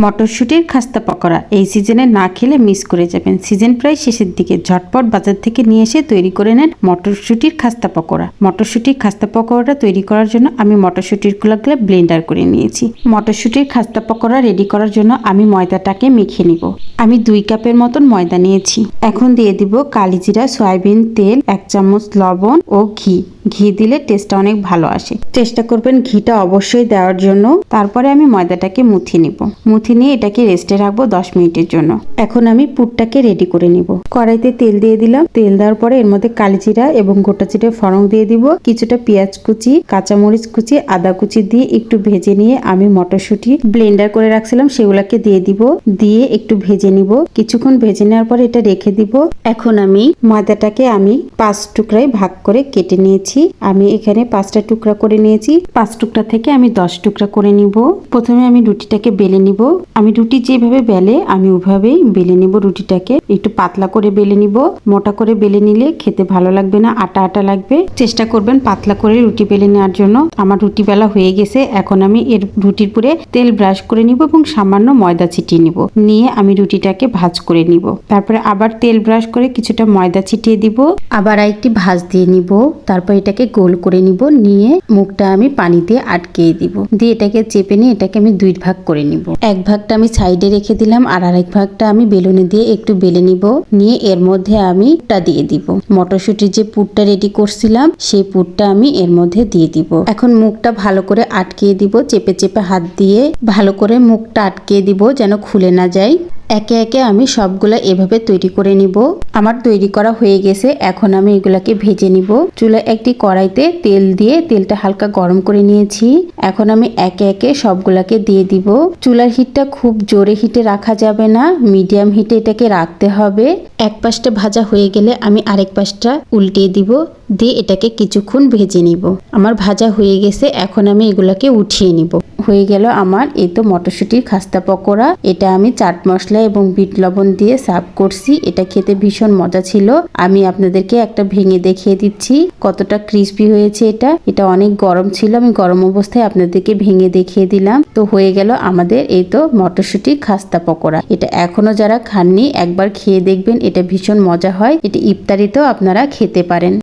মটরশুঁটির খাস্তা পকোড়া এই সিজনে না খেলে মিস করে যাবেন। সিজন প্রায় শেষের দিকে। ঝটপট বাজার থেকে নিয়ে এসে তৈরি করে নেন মটরশুঁটির খাস্তা পকোড়া। মটরশুঁটির খাস্তা পকোড়াটা তৈরি করার জন্য আমি মটরশুঁটির গুলাগুলো ব্লেন্ডার করে নিয়েছি। মটরশুঁটির খাস্তা পকোড়া রেডি করার জন্য আমি ময়দাটাকে মেখে নিব। আমি দুই কাপের মতন ময়দা নিয়েছি। এখন দিয়ে দিব কালিজিরা সয়াবিন তেল, এক চামচ লবণ ও ঘি। ঘি দিলে টেস্টটা অনেক ভালো আসে। চেষ্টা করবেন ঘিটা অবশ্যই দেওয়ার জন্য। তারপরে আমি ময়দাটাকে মুথি নিব। মুথি নিয়ে এটাকে রেস্টে রাখব দশ মিনিটের জন্য। এখন আমি পুরটাকে রেডি করে নিব। কড়াইতে তেল দিয়ে দিলাম। তেল দেওয়ার পরে এর মধ্যে কালিজিরা এবং গোটা জিরে ফড়ং দিয়ে দিব। কিছুটা পেঁয়াজ কুচি, কাঁচামরিচ কুচি, আদা কুচি দিয়ে একটু ভেজে নিয়ে আমি মটরশুঁটি ব্লেন্ডার করে রাখছিলাম, সেগুলাকে দিয়ে দিব। দিয়ে একটু ভেজে নিব। কিছুক্ষণ ভেজে নেওয়ার পর এটা রেখে দিব। এখন আমি ময়দাটাকে আমি পাঁচ টুকরায় ভাগ করে কেটে নিয়েছি। আমি এখানে পাঁচটা টুকরা করে নিয়েছি। পাঁচ টুকরা থেকে আমি দশ টুকরা করে নিব। প্রথমে আমি রুটিটাকে বেলে নিব। আমি রুটি যেভাবে বেলে, আমি ওভাবেই বেলে নিব রুটিটাকে। একটু পাতলা করে বেলে নিব, মোটা করে বেলে নিলে খেতে ভালো লাগবে না, আটা আটা লাগবে। চেষ্টা করবেন পাতলা করে রুটি বেলে নেওয়ার জন্য। আমার রুটি বেলা হয়ে গেছে, এখন আমি এর রুটির পুরে তেল ব্রাশ করে নিব এবং সামান্য ময়দা ছিটিয়ে নিব। নিয়ে আমি রুটিটাকে ভাজ করে নিব। তারপরে আবার তেল ব্রাশ করে কিছুটা ময়দা ছিটিয়ে দিব। আবার একটি ভাজ দিয়ে নিব। তারপর এটাকে গোল করে নিব। নিয়ে মুখটা আমি পানি দিয়ে আটকে দিব। দিয়ে এটাকে চেপে নিয়ে এটাকে আমি দুই ভাগ করে নিব। এক ভাগটা আমি সাইডে রেখে দিলাম আর আরেক ভাগটা আমি বেলুনে দিয়ে একটু বেলে নিব। নিয়ে এর মধ্যে আমি টা দিয়ে দিব। মটরশুটির যে পুরটা রেডি করছিলাম, সেই পুরটা আমি এর মধ্যে দিয়ে দিব। এখন মুখটা ভালো করে আটকিয়ে দিব, চেপে চেপে হাত দিয়ে ভালো করে মুখটা আটকিয়ে দিব যেন খুলে না যায়। একে একে আমি সবগুলা এভাবে তৈরি করে নিব। আমার তৈরি করা হয়ে গেছে, এখন আমি এগুলাকে ভেজে নিব। চুলা একটি কড়াইতে তেল দিয়ে তেলটা হালকা গরম করে নিয়েছি। এখন আমি একে একে সবগুলাকে দিয়ে দিব। চুলার হিটটা খুব জোরে হিটে রাখা যাবে না, মিডিয়াম হিটে এটাকে রাখতে হবে। এক পাশটা ভাজা হয়ে গেলে আমি আরেক পাশটা উল্টিয়ে দিব, দিয়ে এটাকে কিছুক্ষণ ভেজে নিব। আমার ভাজা হয়ে গেছে, এখন আমি এগুলাকে উঠিয়ে নিব। হয়ে গেল আমার এই তো মটরশুঁটির খাস্তা পকোড়া। এটা আমি চাট মশলা এবং বিট লবণ দিয়ে সার্ভ করছি। এটা খেতে ভীষণ মজা ছিল। আমি আপনাদেরকে একটা ভেঙে দেখিয়ে দিচ্ছি কতটা ক্রিস্পি হয়েছে এটা। এটা অনেক গরম ছিল। আমি গরম অবস্থায় আপনাদেরকে ভেঙে দেখিয়ে দিলাম। তো হয়ে গেল আমাদের এই তো মটরশুঁটির খাস্তা পকোড়া। এটা এখনও যারা খাননি, একবার খেয়ে দেখবেন। এটা ভীষণ মজা হয়। এটা ইফতারিতেও আপনারা খেতে পারেন।